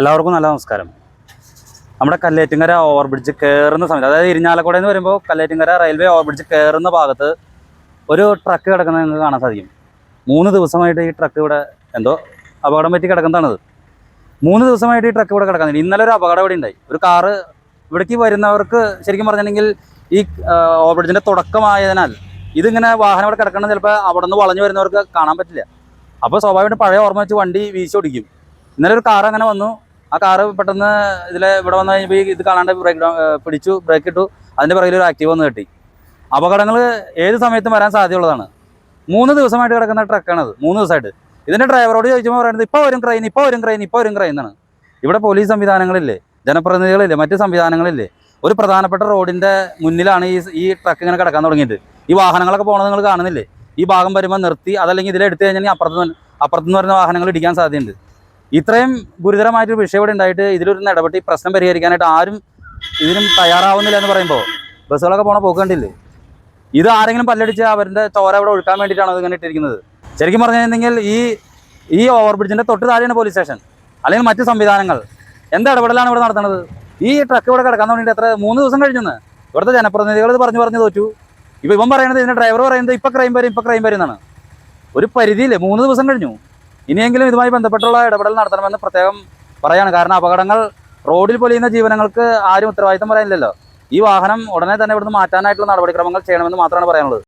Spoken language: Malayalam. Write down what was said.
എല്ലാവർക്കും നല്ല നമസ്കാരം. നമ്മുടെ കല്ലേറ്റിങ്കര ഓവർ ബ്രിഡ്ജ് കയറുന്ന സമയത്ത് അതായത് ഇരിഞ്ഞാലക്കുട എന്ന് പറയുമ്പോൾ കല്ലേറ്റിങ്ങര റെയിൽവേ ഓവർ ബ്രിഡ്ജ് കയറുന്ന ഭാഗത്ത് ഒരു ട്രക്ക് കിടക്കുന്നത് നിങ്ങൾക്ക് കാണാൻ സാധിക്കും. മൂന്ന് ദിവസമായിട്ട് ഈ ട്രക്ക് ഇവിടെ എന്തോ അപകടം പറ്റി കിടക്കുന്നതാണത്. മൂന്ന് ദിവസമായിട്ട് ഈ ട്രക്ക് ഇവിടെ കിടക്കുന്നുണ്ട് ഇന്നലെ ഒരു അപകടം ഇവിടെ ഉണ്ടായി. ഒരു കാറ് ഇവിടേക്ക് വരുന്നവർക്ക് ശരിക്കും പറഞ്ഞിട്ടുണ്ടെങ്കിൽ ഈ ഓവർ ബ്രിഡ്ജിന്റെ തുടക്കമായതിനാൽ ഇതിങ്ങനെ വാഹനം ഇവിടെ കിടക്കണം ചിലപ്പോൾ അവിടെ നിന്ന് വളഞ്ഞു വരുന്നവർക്ക് കാണാൻ പറ്റില്ല. അപ്പോൾ സ്വാഭാവികമായിട്ട് പഴയ ഓർമ്മ വെച്ച് വണ്ടി വീശി ഓടിക്കും ഇന്നലെ ഒരു കാർ അങ്ങനെ വന്നു. ആ കാറ് പെട്ടെന്ന് ഇതിലെ ഇവിടെ വന്നു കഴിഞ്ഞപ്പോൾ ഇത് കാണാണ്ട് ബ്രേക്ക് ഡൗൺ പിടിച്ചു ബ്രേക്ക് ഇട്ടു. അതിന്റെ പിറകിൽ ഒരു ആക്റ്റീവ് വന്ന് കെട്ടി. അപകടങ്ങൾ ഏത് സമയത്തും വരാൻ സാധ്യതയുള്ളതാണ്. മൂന്ന് ദിവസമായിട്ട് കിടക്കുന്ന ട്രക്കാണത് മൂന്ന് ദിവസമായിട്ട്. ഇതിന്റെ ഡ്രൈവറോട് ചോദിച്ചപ്പോൾ പറയുന്നത് ഇപ്പോൾ വരും ക്രൈൻ ഇപ്പോൾ വരും ക്രൈൻ ഇപ്പോൾ വരും ക്രൈൻ എന്നാണ്. ഇവിടെ പോലീസ് സംവിധാനങ്ങളില്ലേ ജനപ്രതിനിധികളില്ലേ മറ്റ് സംവിധാനങ്ങളില്ലേ ഒരു പ്രധാനപ്പെട്ട റോഡിന്റെ മുന്നിലാണ് ഈ ഈ ട്രക്ക് ഇങ്ങനെ കിടക്കാൻ തുടങ്ങിയിട്ട്. ഈ വാഹനങ്ങളൊക്കെ പോകണത് നിങ്ങൾ കാണുന്നില്ലേ? ഈ ഭാഗം വരുമ്പോൾ നിർത്തി അതല്ലെങ്കിൽ ഇതിലെടുത്ത് കഴിഞ്ഞാൽ അപ്പുറത്ത് നിന്ന് അപ്പുറത്തുനിന്ന് വരുന്ന വാഹനങ്ങൾ ഇടിക്കാൻ സാധ്യതയുണ്ട്. ഇത്രയും ഗുരുതരമായിട്ടൊരു വിഷയം ഇവിടെ ഉണ്ടായിട്ട് ഇതിലൊരു നടപടി പ്രശ്നം പരിഹരിക്കാനായിട്ട് ആരും ഇതിനും തയ്യാറാവുന്നില്ല എന്ന് പറയുമ്പോൾ ബസ്സുകളൊക്കെ പോണ പോക്കേണ്ടില്ലേ ഇത് ആരെങ്കിലും പല്ലടിച്ച് അവരുടെ ചോര ഇവിടെ ഒഴുക്കാൻ വേണ്ടിയിട്ടാണ് അത് ഇങ്ങനെ ഇട്ടിരിക്കുന്നത്? ശരിക്കും പറഞ്ഞു കഴിഞ്ഞിട്ടുണ്ടെങ്കിൽ ഈ ഈ ഓവർ ബ്രിഡ്ജിന്റെ തൊട്ട് താഴെയാണ് പോലീസ് സ്റ്റേഷൻ അല്ലെങ്കിൽ മറ്റ് സംവിധാനങ്ങൾ. എന്ത് ഇടപെടലാണ് ഇവിടെ നടത്തുന്നത്? ഈ ട്രക്ക് ഇവിടെ കിടക്കാൻ തുടങ്ങിയിട്ട് എത്ര മൂന്ന് ദിവസം കഴിഞ്ഞെന്ന്? ഇവിടുത്തെ ജനപ്രതിനിധികൾ ഇത് പറഞ്ഞു പറഞ്ഞു തോറ്റു. ഇപ്പം ഇവൻ പറയുന്നത് ഇതിന്റെ ഡ്രൈവർ പറയുന്നത് ഇപ്പം ക്രൈം വരും ഇപ്പം ക്രൈം വരും എന്നാണ്. ഒരു പരിധിയില്ലേ? മൂന്ന് ദിവസം കഴിഞ്ഞു. ഇനിയെങ്കിലും ഇതുമായി ബന്ധപ്പെട്ടുള്ള ഇടപെടൽ നടത്തണമെന്ന് പ്രത്യേകം പറയാണ്. കാരണം അപകടങ്ങൾ റോഡിൽ പൊലിയുന്ന ജീവനങ്ങൾക്ക് ആരും ഉത്തരവാദിത്തം പറയാനില്ലല്ലോ. ഈ വാഹനം ഉടനെ തന്നെ ഇവിടുന്ന് മാറ്റാനായിട്ടുള്ള നടപടിക്രമങ്ങൾ ചെയ്യണമെന്ന് മാത്രമാണ് പറയാനുള്ളത്.